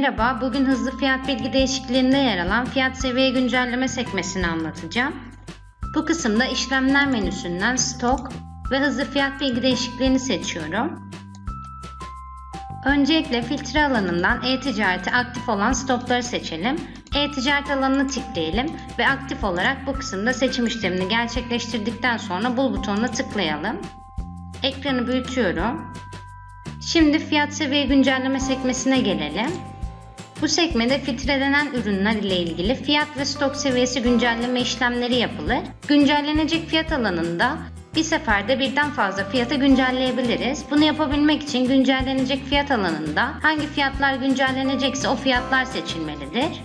Merhaba, bugün hızlı fiyat bilgi değişikliğinde yer alan fiyat seviye güncelleme sekmesini anlatacağım. Bu kısımda işlemler menüsünden stok ve hızlı fiyat bilgi değişikliğini seçiyorum. Öncelikle filtre alanından e-ticareti aktif olan stokları seçelim. E-ticaret alanını tıklayalım ve aktif olarak bu kısımda seçim işlemini gerçekleştirdikten sonra bul butonuna tıklayalım. Ekranı büyütüyorum. Şimdi fiyat seviye güncelleme sekmesine gelelim. Bu sekmede filtrelenen ürünler ile ilgili fiyat ve stok seviyesi güncelleme işlemleri yapılır. Güncellenecek fiyat alanında bir seferde birden fazla fiyata güncelleyebiliriz. Bunu yapabilmek için güncellenecek fiyat alanında hangi fiyatlar güncellenecekse o fiyatlar seçilmelidir.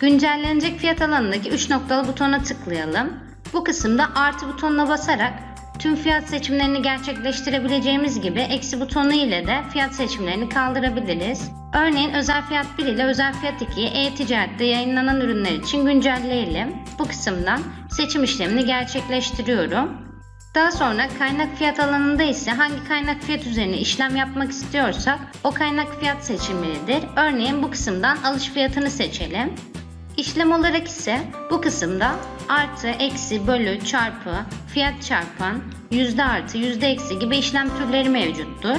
Güncellenecek fiyat alanındaki 3 noktalı butona tıklayalım. Bu kısımda artı butonuna basarak tüm fiyat seçimlerini gerçekleştirebileceğimiz gibi eksi butonu ile de fiyat seçimlerini kaldırabiliriz. Örneğin özel fiyat 1 ile özel fiyat 2'yi e-ticarette yayınlanan ürünler için güncelleyelim. Bu kısımdan seçim işlemini gerçekleştiriyorum. Daha sonra kaynak fiyat alanında ise hangi kaynak fiyat üzerine işlem yapmak istiyorsak o kaynak fiyat seçilmelidir. Örneğin bu kısımdan alış fiyatını seçelim. İşlem olarak ise bu kısımda artı, eksi, bölü, çarpı, fiyat çarpan, yüzde artı, yüzde eksi gibi işlem türleri mevcuttur.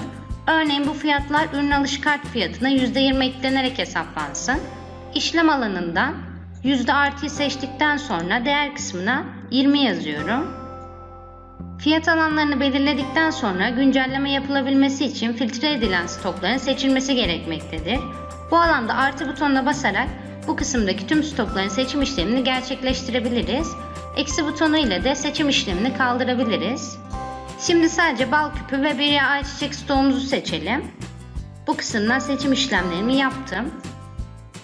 Örneğin bu fiyatlar ürün alış kart fiyatına %20 eklenerek hesaplansın. İşlem alanından yüzde artıyı seçtikten sonra değer kısmına 20 yazıyorum. Fiyat alanlarını belirledikten sonra güncelleme yapılabilmesi için filtre edilen stokların seçilmesi gerekmektedir. Bu alanda artı butonuna basarak bu kısımdaki tüm stokların seçim işlemini gerçekleştirebiliriz. Eksi butonu ile de seçim işlemini kaldırabiliriz. Şimdi sadece bal küpü ve bir ayçiçek stoğumuzu seçelim. Bu kısımdan seçim işlemlerimi yaptım.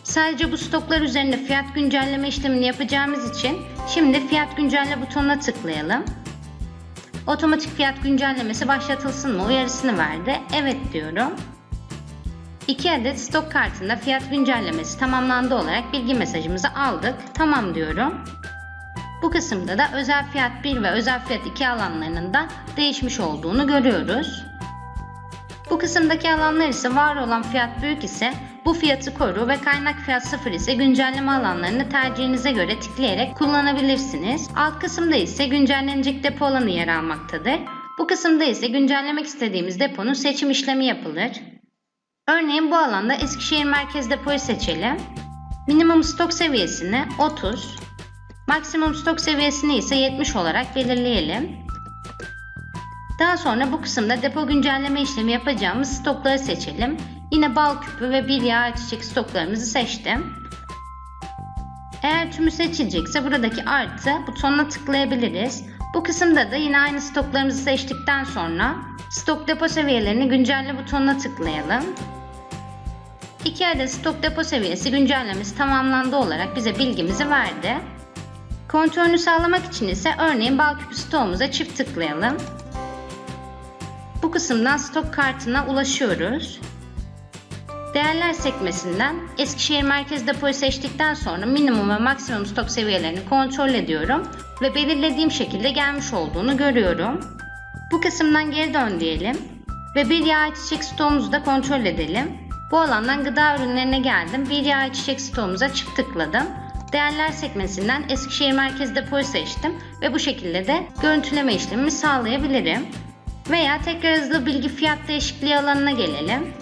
Sadece bu stoklar üzerinde fiyat güncelleme işlemini yapacağımız için şimdi fiyat güncelle butonuna tıklayalım. Otomatik fiyat güncellemesi başlatılsın mı uyarısını verdi. Evet diyorum. 2 adet stok kartında fiyat güncellemesi tamamlandı olarak bilgi mesajımızı aldık. Tamam diyorum. Bu kısımda da özel fiyat 1 ve özel fiyat 2 alanlarının da değişmiş olduğunu görüyoruz. Bu kısımdaki alanlar ise var olan fiyat büyük ise bu fiyatı koru ve kaynak fiyat 0 ise güncelleme alanlarını tercihinize göre tıklayarak kullanabilirsiniz. Alt kısımda ise güncellenecek depo alanı yer almaktadır. Bu kısımda ise güncellemek istediğimiz deponun seçim işlemi yapılır. Örneğin bu alanda Eskişehir Merkez Depoyu seçelim. Minimum stok seviyesini 30, maksimum stok seviyesini ise 70 olarak belirleyelim. Daha sonra bu kısımda depo güncelleme işlemi yapacağımız stokları seçelim. Yine bal küpü ve bir yağ çiçek stoklarımızı seçtim. Eğer tümü seçilecekse buradaki artı butonuna tıklayabiliriz. Bu kısımda da yine aynı stoklarımızı seçtikten sonra stok depo seviyelerini güncelle butonuna tıklayalım. 2 adet stok depo seviyesi güncellemesi tamamlandı olarak bize bilgimizi verdi. Kontrolünü sağlamak için ise örneğin bal küpü stoğumuza çift tıklayalım. Bu kısımdan stok kartına ulaşıyoruz. Değerler sekmesinden Eskişehir Merkez Depoyu seçtikten sonra minimum ve maksimum stok seviyelerini kontrol ediyorum ve belirlediğim şekilde gelmiş olduğunu görüyorum. Bu kısımdan geri dön diyelim ve bir yağ çiçek stoğumuzu da kontrol edelim. Bu alandan gıda ürünlerine geldim. Bir yağ çiçek stoğumuza çift tıkladım. Değerler sekmesinden Eskişehir Merkez Depoyu seçtim ve bu şekilde de görüntüleme işlemimi sağlayabilirim. Veya tekrar hızlı bilgi fiyat değişikliği alanına gelelim.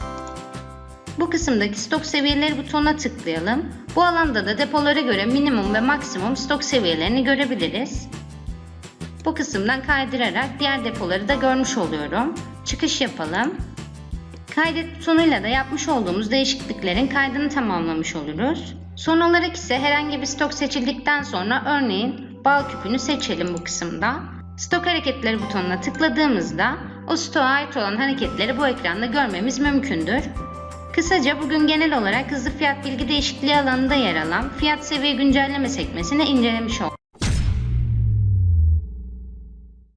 Bu kısımdaki stok seviyeleri butonuna tıklayalım. Bu alanda da depolara göre minimum ve maksimum stok seviyelerini görebiliriz. Bu kısımdan kaydırarak diğer depoları da görmüş oluyorum. Çıkış yapalım. Kaydet butonuyla da yapmış olduğumuz değişikliklerin kaydını tamamlamış oluruz. Son olarak ise herhangi bir stok seçildikten sonra örneğin bal küpünü seçelim bu kısımda. Stok hareketleri butonuna tıkladığımızda o stoğa ait olan hareketleri bu ekranda görmemiz mümkündür. Kısaca bugün genel olarak hızlı fiyat bilgi değişikliği alanında yer alan fiyat seviye güncelleme sekmesini incelemiş olduk.